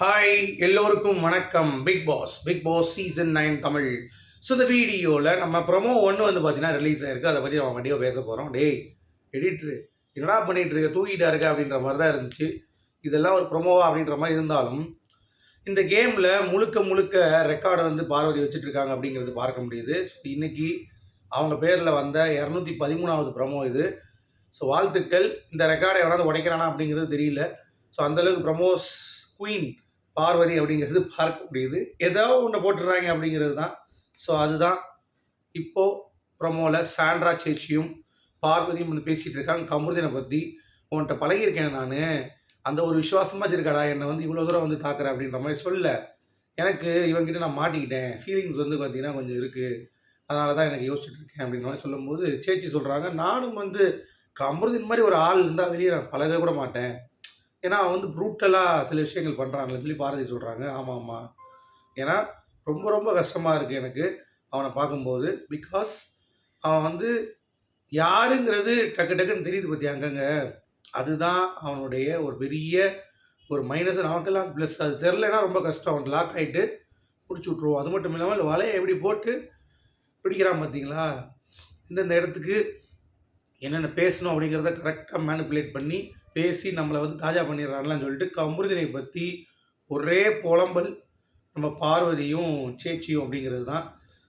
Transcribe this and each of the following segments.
Hi எல்லோருக்கும் வணக்கம். Bigg Boss Bigg Boss season nine Tamil. So இந்த வீடியோவில் நம்ம ப்ரொமோ ஒன்று வந்து பார்த்தீங்கன்னா ரிலீஸ் ஆயிருக்கு. அதை பற்றி நம்ம கண்டிப்பாக பேச போகிறோம் டேய் எடிட்ரு என்னடா பண்ணிகிட்டு இருக்க? தூக்கிட்டா இருக்க? அப்படின்ற மாதிரி தான் இருந்துச்சு. இதெல்லாம் ஒரு ப்ரொமோவா அப்படின்ற மாதிரி இருந்தாலும் இந்த கேமில் முழுக்க முழுக்க ரெக்கார்டை வந்து பார்வதி வச்சுட்டு இருக்காங்க அப்படிங்கிறது பார்க்க முடியுது. ஸோ இன்றைக்கி அவங்க பேரில் வந்த இரநூத்தி பதிமூணாவது ப்ரொமோ இது. ஸோ வாழ்த்துக்கள். இந்த ரெக்கார்டை எவனாவது உடைக்கிறானா அப்படிங்கிறது தெரியல. ஸோ அந்தளவுக்கு ப்ரமோஸ் குயின் பார்வதி அப்படிங்கிறது பார்க்க முடியுது. ஏதோ ஒன்று போட்டுடுறாங்க அப்படிங்கிறது தான். ஸோ அதுதான் இப்போது ப்ரொமோவில் சாண்ட்ரா சேச்சியும் பார்வதியும் ஒன்று பேசிகிட்டு இருக்காங்க. கமுருதினை பற்றி உன்கிட்ட பழகியிருக்கேன் நான். அந்த ஒரு விசுவாசமாக வச்சிருக்காடா. என்னை வந்து இவ்வளோ தூரம் வந்து தாக்குற அப்படின்ற மாதிரி சொல்ல. எனக்கு இவங்கிட்ட நான் மாட்டிக்கிட்டேன். ஃபீலிங்ஸ் வந்து பார்த்தீங்கன்னா கொஞ்சம் இருக்குது அதனால தான் எனக்கு யோசிச்சுட்டு இருக்கேன் அப்படின்ற மாதிரி சொல்லும்போது சேச்சி சொல்கிறாங்க நானும் வந்து கமருதின் மாதிரி ஒரு ஆள் இருந்தால் வெளியே நான் பழக கூட மாட்டேன். ஏன்னா அவன் வந்து ப்ரூட்டலாக சில விஷயங்கள் பண்ணுறாங்களே சொல்லி பாரதி சொல்கிறாங்க ஆமாம் ஆமாம் ஏன்னா ரொம்ப ரொம்ப கஷ்டமாக இருக்குது எனக்கு அவனை பார்க்கும்போது. பிகாஸ் அவன் வந்து யாருங்கிறது டக்கு டக்குன்னு தெரியுது பற்றி அங்கங்க. அதுதான் அவனுடைய ஒரு பெரிய ஒரு மைனஸ் நமக்கெல்லாம் ப்ளஸ் அது தெரிலனா ரொம்ப கஷ்டம். அவன் லாக் ஆகிட்டு பிடிச்சி விட்ருவோம் அது மட்டும் இல்லாமல் வலையை எப்படி போட்டு பிடிக்கிறான் பார்த்தீங்களா இந்தந்த இடத்துக்கு என்னென்ன பேசணும் அப்படிங்கிறத கரெக்டாக மேனிப்புலேட் பண்ணி பேசி நம்மளை வந்து தாஜா பண்ணிடுறாங்களான்னு சொல்லிட்டு கமுருதினை பற்றி ஒரே புலம்பல் நம்ம பார்வதியும் சேச்சியும் அப்படிங்கிறது தான்.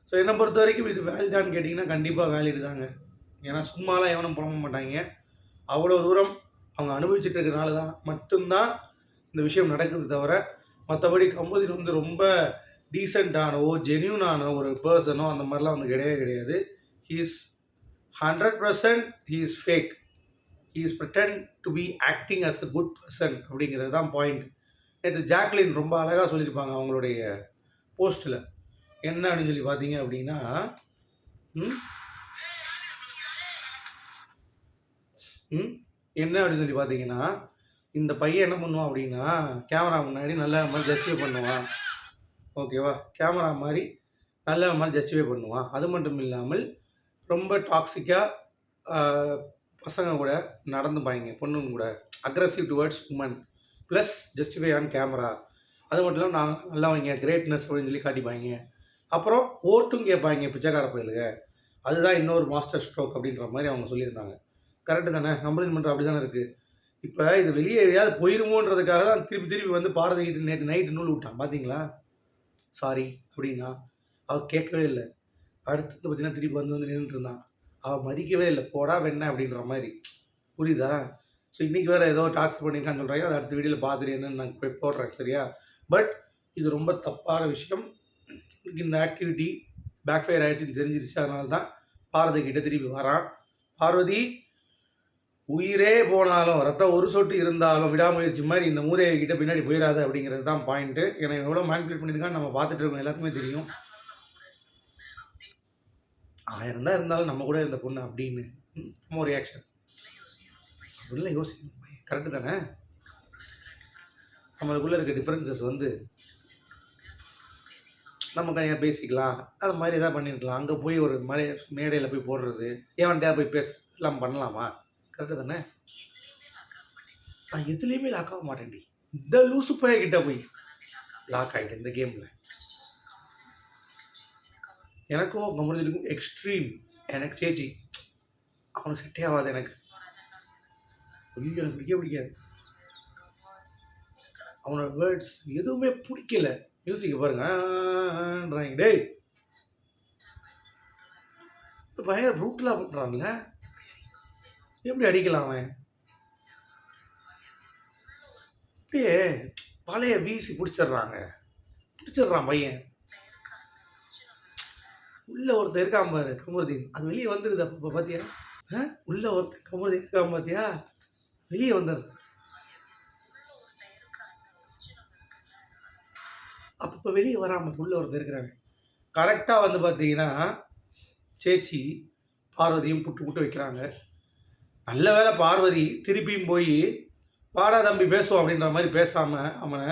ஸோ என்னை பொறுத்த வரைக்கும் இது வேலிடான்னு கேட்டிங்கன்னா கண்டிப்பாக வேலிடு தாங்க. ஏன்னா சும்மாலாம் எவனும் புலம்ப மாட்டாங்க. அவ்வளோ தூரம் அவங்க அனுபவிச்சுட்டு இருக்கிறனால தான் மட்டும்தான் இந்த விஷயம் நடக்குது தவிர மற்றபடி கமுதின் வந்து ரொம்ப டீசெண்டானவோ ஜென்யூனான ஒரு பர்சனோ அந்த மாதிரிலாம் வந்து கிடையவே கிடையாது. He's hundred percent he is fake he is pretend to be acting as a good person அப்படிங்கிறது தான் பாயிண்ட் நேற்று ஜாக்லின் ரொம்ப அழகாக சொல்லியிருப்பாங்க அவங்களுடைய போஸ்ட்டில் என்ன அப்படின்னு சொல்லி பார்த்தீங்க அப்படின்னா ம்? என்ன அப்படின்னு சொல்லி பார்த்தீங்கன்னா இந்த பையன் என்ன பண்ணுவான் அப்படின்னா கேமரா முன்னாடி நல்ல மாதிரி ஜஸ்டிஃபை பண்ணுவான். ஓகேவா கேமரா மாதிரி நல்ல மாதிரி ஜஸ்டிஃபை பண்ணுவான். அது மட்டும் இல்லாமல் ரொம்ப டாக்ஸிக்காக பசங்க கூட நடந்துப்பாங்க பொண்ணுங்க கூட. Aggressive towards women plus justify on camera அது மட்டும் இல்லாமல் நான் நல்லவங்க கிரேட்னஸ் அப்படின்னு சொல்லி காட்டிப்பாங்க அப்புறம் ஓட்டும் கேட்பாங்க பிச்சைக்கார பயிலுங்க அதுதான் இன்னொரு மாஸ்டர் ஸ்ட்ரோக் அப்படின்ற மாதிரி அவங்க சொல்லியிருந்தாங்க. கரெக்டு தானே? கம்ப்ளைண்ட் பண்ணுற அப்படி தானே இருக்குது இப்போ இது வெளியே எதையாவது போயிருமோன்றதுக்காக தான் திருப்பி திருப்பி வந்து பாரதி நேற்று நைட்டு நூல் விட்டான் பார்த்தீங்களா சாரி அப்படின்னா அவள் கேட்கவே இல்லை. அடுத்து வந்து பார்த்தீங்கன்னா திருப்பி வந்து வந்து நின்றுட்டு இருந்தான். அவள் மதிக்கவே இல்லை. போடா வெண்ண அப்படின்ற மாதிரி. புரியுதா? ஸோ இன்றைக்கி வேறு ஏதோ டார்ச்சர் பண்ணியிருக்கான்னு சொல்கிறாங்க அதை அடுத்த வீடியோவில் பார்த்துட்டு என்னன்னு நான் போய் போடுறேன் சரியா? பட் இது ரொம்ப தப்பான விஷயம். எனக்கு இந்த ஆக்டிவிட்டி பேக் ஃபயர் ஆகிடுச்சின்னு தெரிஞ்சிருச்சு. அதனால தான் பார்வதி கிட்ட திருப்பி வரான். பார்வதி உயிரே போனாலும் ரத்தம் ஒரு சொட்டு இருந்தாலும் விடாமுயற்சி மாதிரி இந்த மூதேவி கிட்ட பின்னாடி போயிடாது அப்படிங்கிறது தான் பாயிண்ட்டு ஏன்னா எவ்வளோ மேனிபுலேட் பண்ணியிருக்கான்னு நம்ம பார்த்துட்டு இருக்கோம். எல்லாத்துக்குமே தெரியும். ஆயிரம் தான் இருந்தாலும் நம்ம கூட இருந்த பொண்ணு அப்படின்னு. நம்ம ஒரு ரியாக்ஷன் அப்படிலாம் யோசிக்கணும். கரெக்டு தானே? நம்மளுக்குள்ளே இருக்க டிஃப்ரென்சஸ் வந்து நம்ம தனியாக பேசிக்கலாம். அது மாதிரி எதாவது பண்ணிருக்கலாம். அங்கே போய் ஒரு மலை மேடையில் போய் போடுறது ஏவன்டா போய் பேச எல்லாம் பண்ணலாமா? கரெக்டு தானே? நான் எதுலேயுமே லாக் ஆக மாட்டேன்டி. இந்த லூசு போய் கிட்ட போய் லாக் ஆகிட்டேன் இந்த கேமில் எனக்கும் கமருதினுக்கும் எக்ஸ்ட்ரீம் எனக்கு சேச்சி அவனுக்கு செட்டே ஆகாது எனக்கு. ஐயோ எனக்கு பிடிக்க பிடிக்காது. அவனோட வேர்ட்ஸ் எதுவுமே பிடிக்கல. மியூசிக் பாருங்க. டே டேய். இந்த பையன் ரூட்லாம் பண்ணுறான்ல எப்படி அடிக்கலாம் அவன்? அப்படியே பழைய வீசி பிடிச்சிடுறாங்க பிடிச்சிடுறான் பையன். உள்ள ஒருத்தர் இருக்கான் பாரு கமருதீன். அது வெளியே வந்துடுது அப்போ பார்த்தியா ஆ? உள்ள ஒருத்தர் கமருதீன் இருக்கான் பார்த்தியா வெளியே வந்துடுது. அப்பப்போ வெளியே வராம உள்ள ஒருத்தர் இருக்கிறாங்க கரெக்டாக வந்து பார்த்தீங்கன்னா சேச்சி பார்வதியும் புட்டு புட்டு வைக்கிறாங்க. நல்ல வேளை பார்வதி திருப்பியும் போய் பாடா தம்பி பேசுவோம் அப்படின்ற மாதிரி பேசாமல் அவனை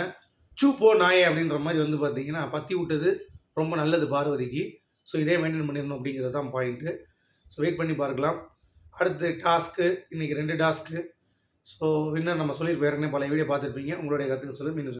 சூ போ நாயே அப்படின்ற மாதிரி வந்து பார்த்தீங்கன்னா பற்றி விட்டது. ரொம்ப நல்லது பார்வதிக்கு. ஸோ இதே மெயின்டைன் பண்ணிடணும் அப்படிங்கிறது தான் பாயிண்ட்டு ஸோ வெயிட் பண்ணி பார்க்கலாம். அடுத்து டாஸ்க்கு இன்றைக்கி ரெண்டு டாஸ்க்கு ஸோ வின்னர் நம்ம சொல்லியிருப்போம் ஏற்கனவே பல வீடியோ பார்த்துருப்பீங்க. உங்களுடைய கருத்துக்கள் சொல்லி மீண்டும்